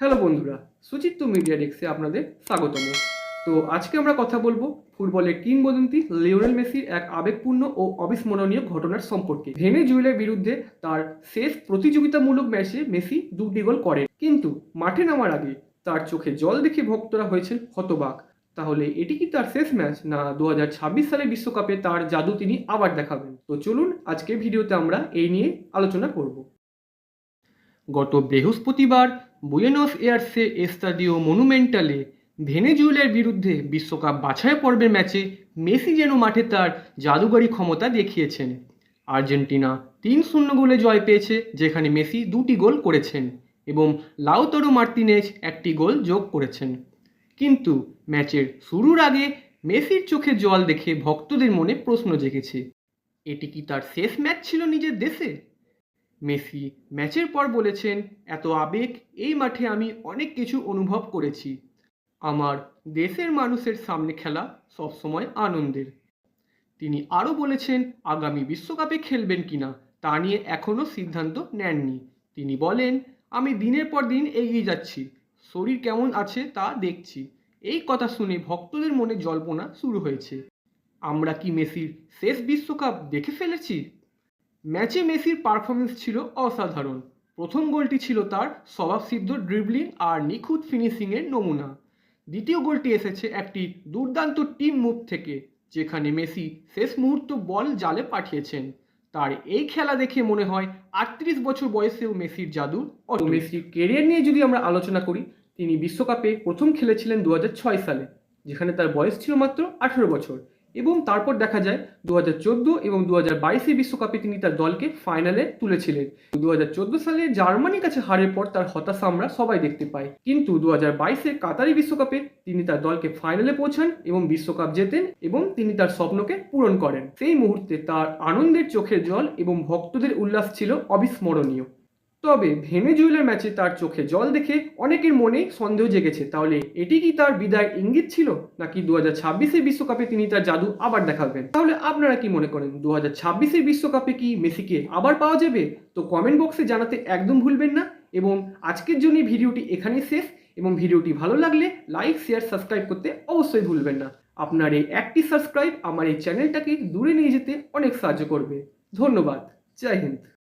Hello বন্ধুরা সুচিত্ত media ডেস্কে আপনাদের স্বাগতম। তো আজকে আমরা কথা বলব ফুটবলের কিংবদন্তি লিওনেল মেসির এক আবেগপূর্ণ ও অবিস্মরণীয় ঘটনার সম্পর্কে। ভেনেজুয়েলার বিরুদ্ধে তার শেষ প্রতিযোগিতামূলক ম্যাচে মেসি দুটি গোল করেন। কিন্তু মাঠে নামার আগে তার চোখে জল দেখে ভক্তরা হয়েছেন হতবাক। তাহলে এটি কি তার শেষ ম্যাচ? না দু সালের বিশ্বকাপে তার জাদু তিনি আবার দেখাবেন। তো চলুন আজকে ভিডিওতে আমরা এই নিয়ে আলোচনা করব। গত বৃহস্পতিবার বুয়েনোস এয়ারসে এস্তাদিও মনুমেন্টালে ভেনেজুয়েলার বিরুদ্ধে বিশ্বকাপ বাছাই পর্বের ম্যাচে মেসি যেন মাঠে তার জাদুগরি ক্ষমতা দেখিয়েছেন। আর্জেন্টিনা তিন শূন্য গোলে জয় পেয়েছে, যেখানে মেসি দুটি গোল করেছেন এবং লাউতরো মার্তিনেজ একটি গোল যোগ করেছেন। কিন্তু ম্যাচের শুরুর আগে মেসির চোখে জল দেখে ভক্তদের মনে প্রশ্ন জেগেছে, এটি কি তার শেষ ম্যাচ ছিল নিজের দেশে? মেসি ম্যাচের পর বলেছেন, এত আবেগ, এই মাঠে আমি অনেক কিছু অনুভব করেছি। আমার দেশের মানুষের সামনে খেলা সবসময় আনন্দের। তিনি আরও বলেছেন, আগামী বিশ্বকাপে খেলবেন কিনা তা নিয়ে এখনও সিদ্ধান্ত নেননি। তিনি বলেন, আমি দিনের পর দিন এগিয়ে যাচ্ছি, শরীর কেমন আছে তা দেখছি। এই কথা শুনে ভক্তদের মনে জল্পনা শুরু হয়েছে। আমরা কি মেসির শেষ বিশ্বকাপ দেখে ফেলেছি? ম্যাচে মেসির পারফরমেন্স ছিল অসাধারণ। প্রথম গোলটি ছিল তার স্বভাবসিদ্ধ ড্রিবলিং আর নিখুঁত ফিনিশিংয়ের নমুনা। দ্বিতীয় গোলটি এসেছে একটি দুর্দান্ত টিম মুভ থেকে, যেখানে মেসি শেষ মুহূর্ত বল জালে পাঠিয়েছেন। তার এই খেলা দেখে মনে হয় আটত্রিশ বছর বয়সেও মেসির জাদু মেসির কেরিয়ার নিয়ে যদি আমরা আলোচনা করি, তিনি বিশ্বকাপে প্রথম খেলেছিলেন দু হাজার ছয় সালে, যেখানে তার বয়স ছিল মাত্র আঠেরো বছর। এবং তারপর দেখা যায় দু হাজার চোদ্দ এবং দু হাজার বাইশে বিশ্বকাপে তিনি তার দলকে ফাইনালে তুলেছিলেন। দু হাজার চোদ্দ সালে জার্মানির কাছে হারের পর তার হতাশা আমরা সবাই দেখতে পাই। কিন্তু দু হাজার বাইশে কাতারি বিশ্বকাপে তিনি তার দলকে ফাইনালে পৌঁছান এবং বিশ্বকাপ জেতেন এবং তিনি তার স্বপ্নকে পূরণ করেন। সেই মুহূর্তে তার আনন্দের চোখের জল এবং ভক্তদের উল্লাস ছিল অবিস্মরণীয়। তবে ভেনেজুয়েলার ম্যাচে তার চোখে জল দেখে অনেকের মনে সন্দেহ জেগেছে। তাহলে এটি কি তার বিদায় ইঙ্গিত ছিল? নাকি দু হাজার বিশ্বকাপে তিনি তার জাদু আবার দেখাবেন? তাহলে আপনারা কি মনে করেন, দু হাজার বিশ্বকাপে কি মেসিকে আবার পাওয়া যাবে? তো কমেন্ট বক্সে জানাতে একদম ভুলবেন না এবং আজকের জন্য ভিডিওটি এখানেই শেষ এবং ভিডিওটি ভালো লাগলে লাইক, শেয়ার, সাবস্ক্রাইব করতে অবশ্যই ভুলবেন না। আপনার এই একটি সাবস্ক্রাইব আমার এই চ্যানেলটাকে দূরে নিয়ে যেতে অনেক সাহায্য করবে। ধন্যবাদ। জয় হিন্দ।